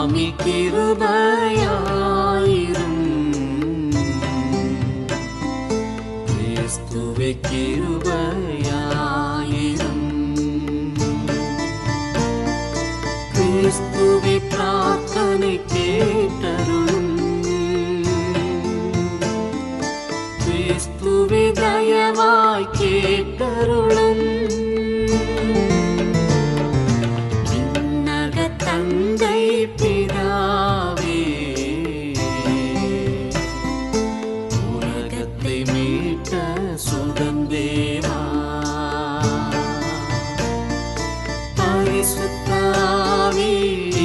സ്വാമി കിരുബയായിരും ക്രിസ്തുവെ കിരുബയായിരും ക്രിസ്തുവെ പ്രാർത്ഥന കേട്ടരുളും. ക്രിസ്തുവെ കേട്ടരുളും. Jesus, Father.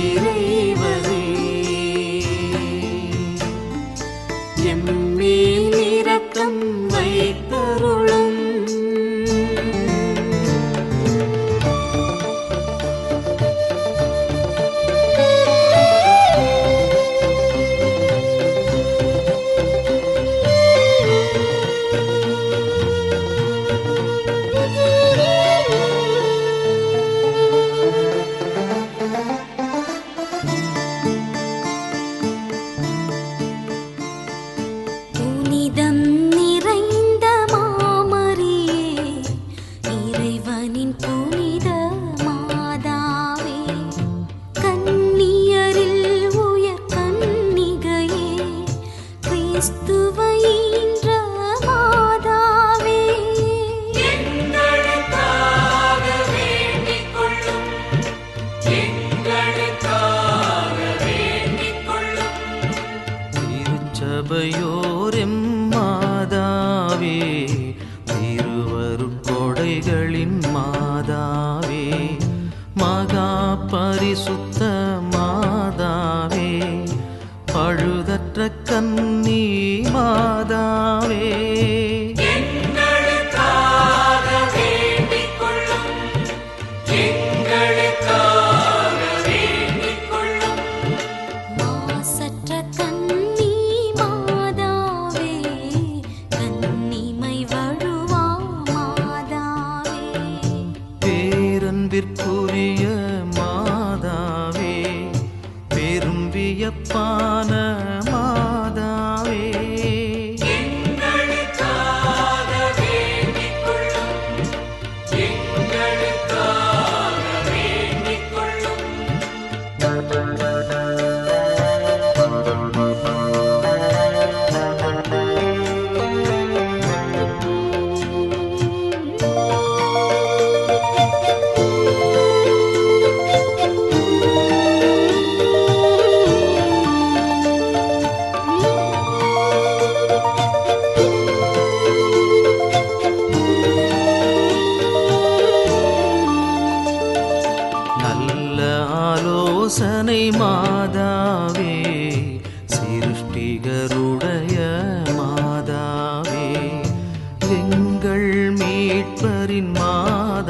திருச்சபையோரெம் மாதாவே திருவருட்கொடைகளின் மாதாவே மகா பரிசுத்த மாதாவே பழுதற்ற கண் அன்பிற்குரிய மாதாவே பெரும் வியப்பான மாதாவே. you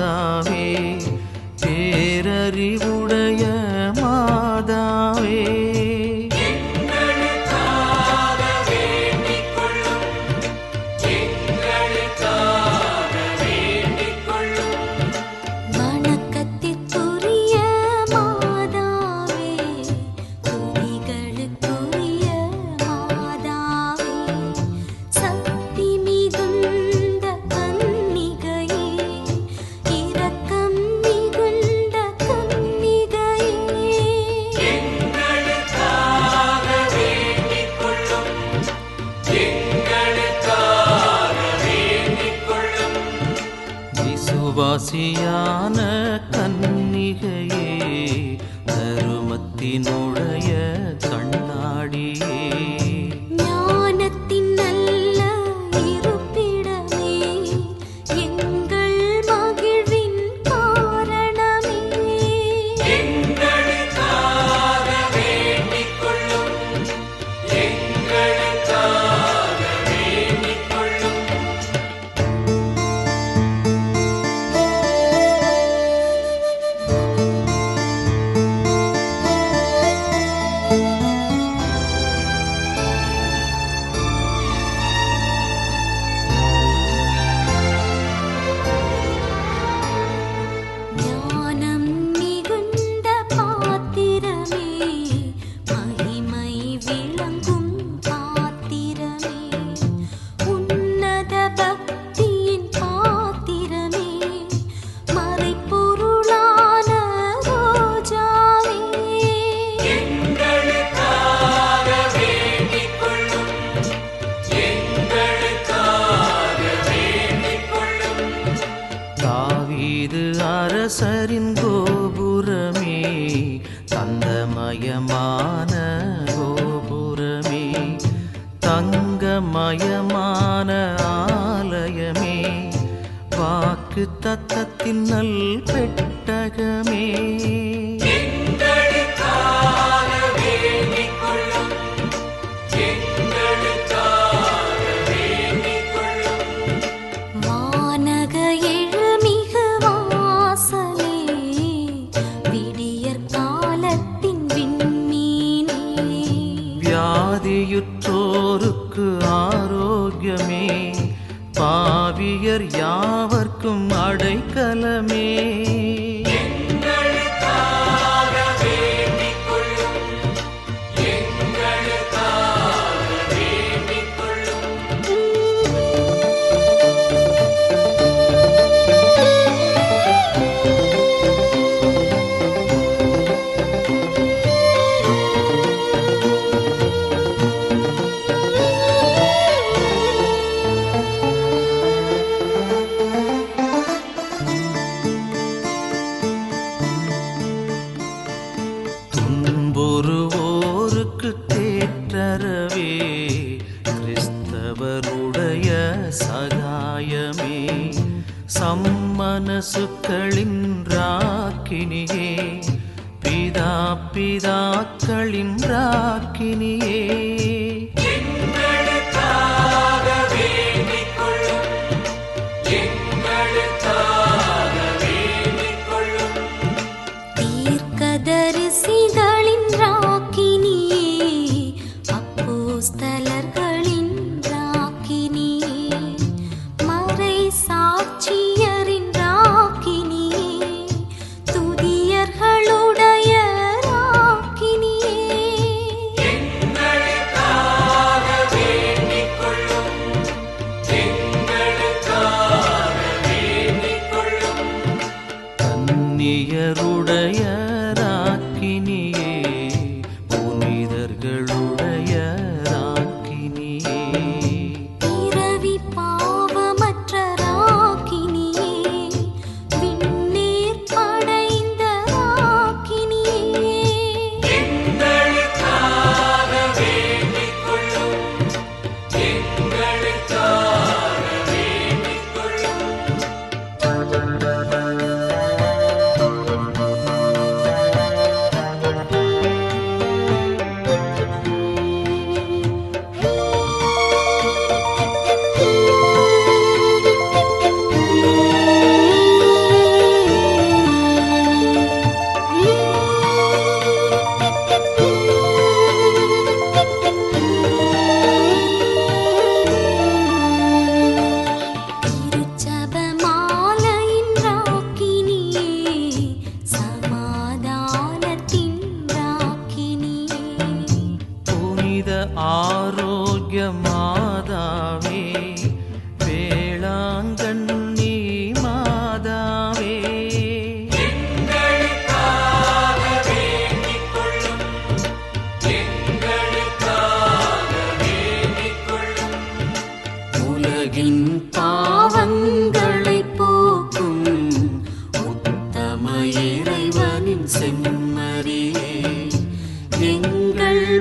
மாதாவே சுவாசியான கன்னிகையே தருமத்தினுடைய தங்கமயமான கோபுரமே தங்கமயமான ஆலயமே வாக்கு தத்தத்தின் நல் பெட்டகமே. படைக்கலமே സഹായമേ സമ്മനസുക്കളിൻ രാക്കിനിയേ പിതാ പിതാക്കളിൻ രാക്കിനിയേ